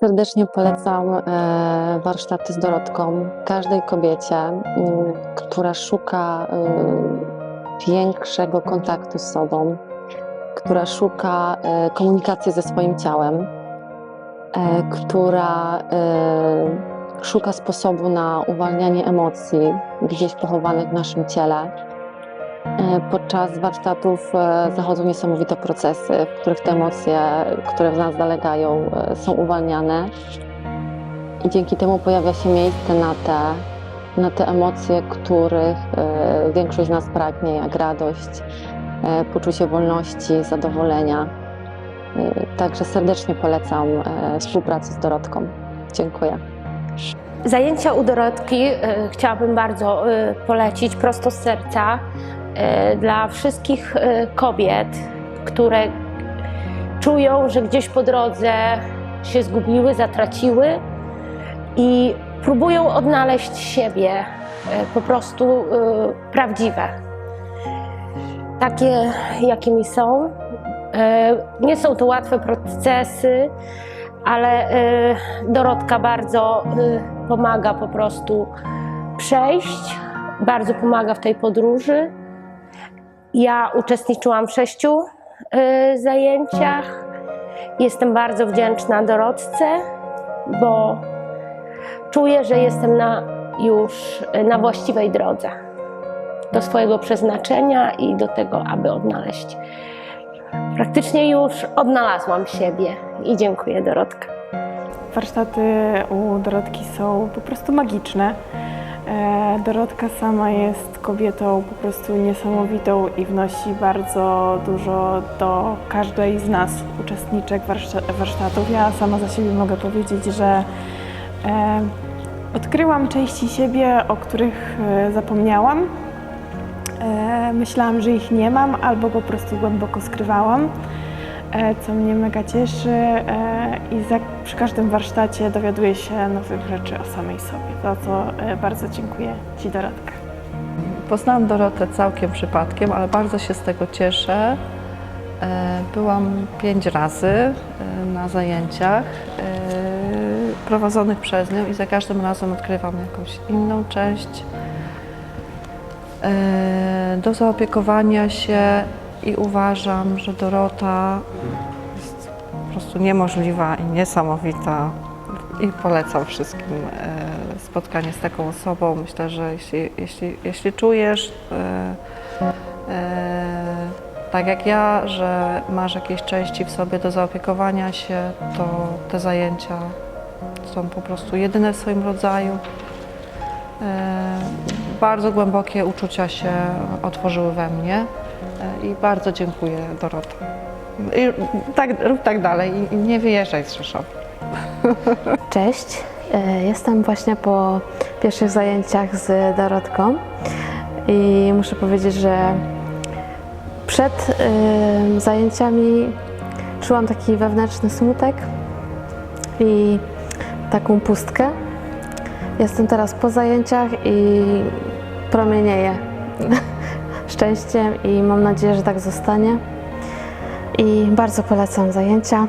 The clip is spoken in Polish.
Serdecznie polecam e, warsztaty z Dorotką każdej kobiecie, m, która szuka e, większego kontaktu z sobą, która szuka e, komunikacji ze swoim ciałem, która szuka sposobu na uwalnianie emocji gdzieś pochowanych w naszym ciele. E, Podczas warsztatów e, zachodzą niesamowite procesy, w których te emocje, które w nas zalegają, e, są uwalniane. I dzięki temu pojawia się miejsce na te, na te emocje, których większość z nas pragnie, jak radość, poczucie wolności, zadowolenia. Także serdecznie polecam współpracę z Dorotką. Dziękuję. Zajęcia u Dorotki chciałabym bardzo polecić prosto z serca dla wszystkich e, kobiet, które czują, że gdzieś po drodze się zgubiły, zatraciły i próbują odnaleźć siebie e, po prostu e, prawdziwe. Takie, jakimi są. E, Nie są to łatwe procesy, ale Dorotka bardzo pomaga po prostu przejść, bardzo pomaga w tej podróży. Ja uczestniczyłam w sześciu y, zajęciach. Jestem bardzo wdzięczna Dorotce, bo czuję, że jestem na, już y, na właściwej drodze do swojego przeznaczenia i do tego, aby odnaleźć. Praktycznie już odnalazłam siebie i dziękuję Dorotka. Warsztaty u Dorotki są po prostu magiczne. E, Dorotka sama jest kobietą po prostu niesamowitą i wnosi bardzo dużo do każdej z nas, uczestniczek warszta- warsztatów. Ja sama za siebie mogę powiedzieć, że e, odkryłam części siebie, o których e, zapomniałam. Myślałam, że ich nie mam albo po prostu głęboko skrywałam co mnie mega cieszy e, i przy każdym warsztacie dowiaduję się nowych rzeczy o samej sobie, za co e, bardzo dziękuję Ci Dorotka. Poznałam Dorotę całkiem przypadkiem, ale bardzo się z tego cieszę. E, Byłam pięć razy e, na zajęciach e, prowadzonych przez nią i za każdym razem odkrywam jakąś inną część e, do zaopiekowania się i uważam, że Dorota jest po prostu niemożliwa i niesamowita i polecam wszystkim e, spotkanie z taką osobą. Myślę, że jeśli, jeśli, jeśli czujesz, e, e, tak jak ja, że masz jakieś części w sobie do zaopiekowania się, to te zajęcia są po prostu jedyne w swoim rodzaju. Bardzo głębokie uczucia się otworzyły we mnie i bardzo dziękuję Dorota. I tak, rób tak dalej i- nie wyjeżdżaj z Rzeszowa. Cześć, e, jestem właśnie po pierwszych zajęciach z Dorotką i muszę powiedzieć, że przed zajęciami czułam taki wewnętrzny smutek i taką pustkę. Jestem teraz po zajęciach i promienieję szczęściem i mam nadzieję, że tak zostanie. I bardzo polecam zajęcia.